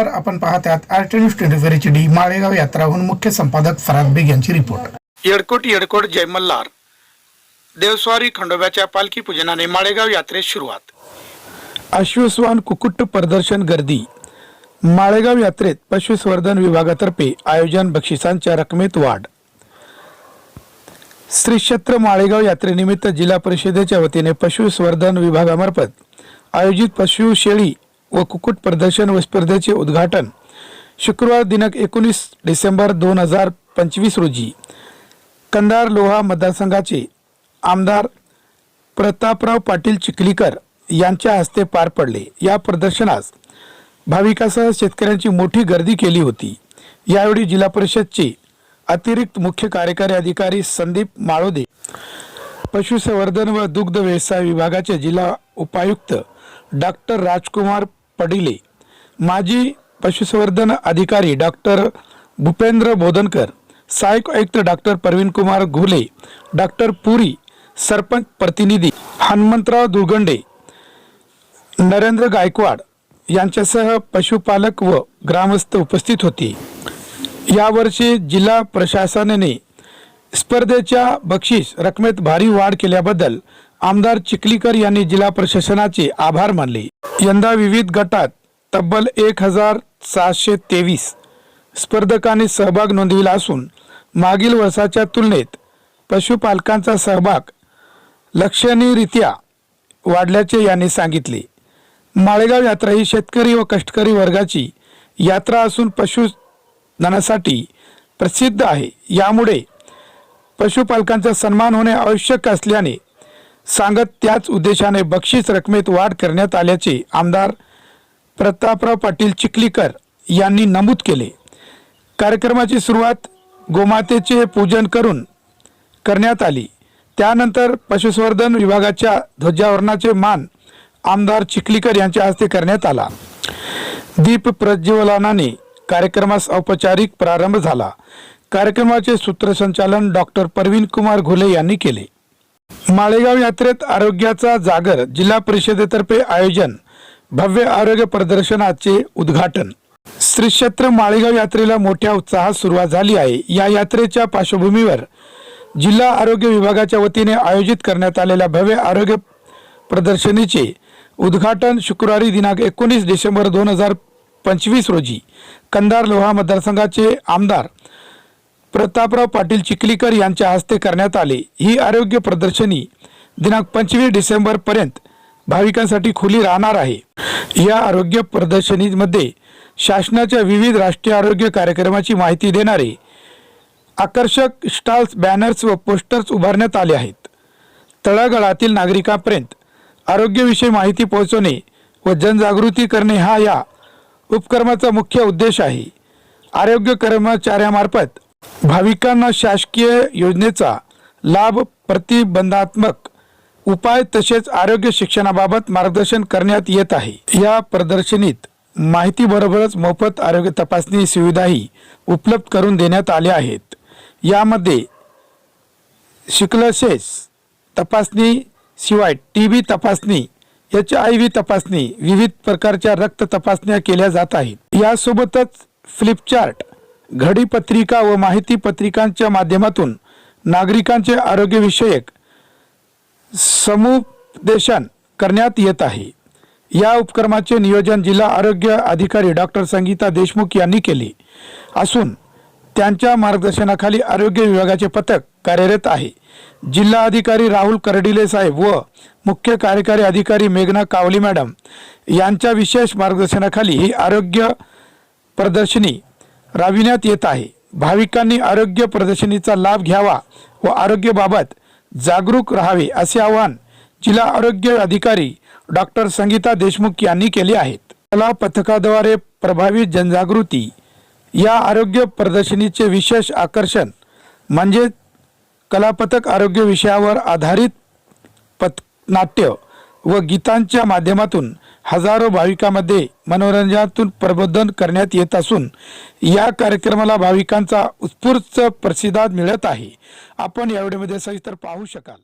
नमस्कार आपण पाहत आहात R T news twenty D Malegaon यात्राहून मुख्य संपादक फराद बेग यांची रिपोर्ट. येडकोट येडकोट जय मल्हार. देवस्वारी खंडोबाच्या पालखी पूजनाने माळेगाव यात्रेस सुरुवात. अश्वस्वान कुकुट प्रदर्शन गर्दी. माळेगाव यात्रेत पशुसंवर्धन विभागातर्फे आयोजन बक्षिसांच्या रकमेत वाढ. श्री क्षेत्र माळेगाव यात्रेनिमित्त जिल्हा परिषदेच्या वतीने पशुसंवर्धन विभागामार्फत आयोजित पशु शेळी व कुक्कुट प्रदर्शन व स्पर्धेचे उद्घाटन शुक्रवार दिनांक एकोणीस डिसेंबर दोन हजार पंचवीस रोजी. कंधार लोहा मतदारसंघाचे आमदार प्रतापराव पाटील चिखलीकर यांच्या हस्ते पार पडले. या प्रदर्शनास भाविकासह शेतकऱ्यांची मोठी गर्दी केली होती. यावेळी जिल्हा परिषदचे अतिरिक्त मुख्य कार्यकारी अधिकारी संदीप माळोदे पशुसंवर्धन व दुग्ध व्यवसाय विभागाचे जिल्हा उपायुक्त डॉक्टर राजकुमार पडिले. माजी पशुसंवर्धन अधिकारी डॉक्टर भूपेंद्र बोधनकर सहायक आयुक्त डॉक्टर प्रवीण कुमार घुले डॉक्टर पुरी सरपंच प्रतिनिधी हनुमंतराव दुर्गंडे नरेंद्र गायकवाड यांच्यासह पशुपालक व ग्रामस्थ उपस्थित होती. यावर्षी जिल्हा प्रशासनाने स्पर्धेच्या बक्षीस रकमेत भारी वाढ केल्याबद्दल आमदार चिखलीकर यांनी जिल्हा प्रशासनाचे आभार मानले. यंदा विविध गटात तब्बल एक हजार सहाशे तेवीस स्पर्धकांनी सहभाग नोंदविला असून मागील वर्षाच्या तुलनेत पशुपालकांचा सहभाग लक्षणीयरित्या वाढल्याचे यांनी सांगितले. माळेगाव यात्रा ही शेतकरी व कष्टकरी वर्गाची यात्रा असून पशुधनासाठी प्रसिद्ध आहे. यामुळे पशुपालकांचा सन्मान होणे आवश्यक असल्याने सांगत त्याच उद्देशाने बक्षीस रकमेत वाढ करण्यात आल्याचे आमदार प्रतापराव पाटील चिखलीकर यांनी नमूद केले. कार्यक्रमाची सुरुवात गोमातेचे पूजन करून करण्यात आली. त्यानंतर पशुसंवर्धन विभागाच्या ध्वजावरणाचे मान आमदार चिखलीकर यांच्या हस्ते करण्यात आला. दीप प्रज्वलनाने कार्यक्रमास औपचारिक प्रारंभ झाला. कार्यक्रमाचे सूत्रसंचालन डॉक्टर परवीन कुमार घुले यांनी केले. माळेगाव यात्रेत आरोग्याचा जागर जिल्हा परिषदेतर्फे आयोजन. भव्य आरोग्य प्रदर्शनाचे उद्घाटन. श्री क्षेत्र माळेगाव यात्रेला मोठ्या उत्साहात सुरुवात झाली आहे. या यात्रेच्या पार्श्वभूमीवर जिल्हा आरोग्य विभागाच्या वतीने आयोजित करण्यात आलेल्या भव्य आरोग्य प्रदर्शनीचे उद्घाटन शुक्रवारी दिनांक एकोणीस डिसेंबर दोन हजार पंचवीस रोजी कंदार लोहा मतदारसंघाचे आमदार प्रतापराव पाटील चिखलीकर यांच्या हस्ते करण्यात आले. ही आरोग्य प्रदर्शनी दिनांक पंचवीस डिसेंबर पर्यंत भाविकांसाठी खुली राहणार आहे. या आरोग्य प्रदर्शनीमध्ये शासनाच्या विविध राष्ट्रीय आरोग्य कार्यक्रमाची माहिती देणारे आकर्षक स्टॉल्स बॅनर्स व पोस्टर्स उभारण्यात आले आहेत. तळागाळातील नागरिकांपर्यंत आरोग्यविषयी माहिती पोहोचवणे व जनजागृती करणे हा या उपक्रमाचा मुख्य उद्देश आहे. आरोग्य कर्मचाऱ्यामार्फत भाविकांना शासकीय योजनेचा लाभ प्रतिबंधात्मक उपाय तसेच आरोग्य शिक्षणाबाबत मार्गदर्शन करण्यात येत आहे. या प्रदर्शनीत माहितीबरोबरच मोफत आरोग्य तपासणी सुविधाही उपलब्ध करून देण्यात आल्या आहेत. यामध्ये शिकलसेस तपासणी शिवाय टी बी तपासणी एच आय व्ही तपासणी विविध प्रकारच्या रक्त तपासण्या केल्या जात आहेत. यासोबतच फ्लिपचार्ट घडीपत्रिका व माहिती पत्रिकांच्या माध्यमातून नागरिकांचे आरोग्यविषयक समुपदेशन करण्यात येत आहे. या उपक्रमाचे नियोजन जिल्हा आरोग्य अधिकारी डॉक्टर संगीता देशमुख यांनी केले असून त्यांच्या मार्गदर्शनाखाली आरोग्य विभागाचे पथक कार्यरत आहे. जिल्हा अधिकारी राहुल करडिले साहेब व मुख्य कार्यकारी अधिकारी मेघना कावली मॅडम यांच्या विशेष मार्गदर्शनाखाली ही आरोग्य प्रदर्शनी राबविण्यात येत आहे. भाविकांनी आरोग्य प्रदर्शनीचा लाभ घ्यावा व आरोग्याबाबत जागरूक राहावे असे आवाहन जिल्हा आरोग्य अधिकारी डॉक्टर संगीता देशमुख यांनी केले आहेत. कला पथकाद्वारे प्रभावी जनजागृती या आरोग्य प्रदर्शनीचे विशेष आकर्षण म्हणजे कलापथक आरोग्य विषयावर आधारित पथ नाट्य व गीतांच्या माध्यमातून हजारो भाविकांमध्ये मनोरंजनातून प्रबोधन करण्यात येत असून या कार्यक्रमाला भाविकांचा उत्स्फूर्त प्रतिसाद मिळत आहे. आपण या व्हिडिओमध्ये सविस्तर पाहू शकाल.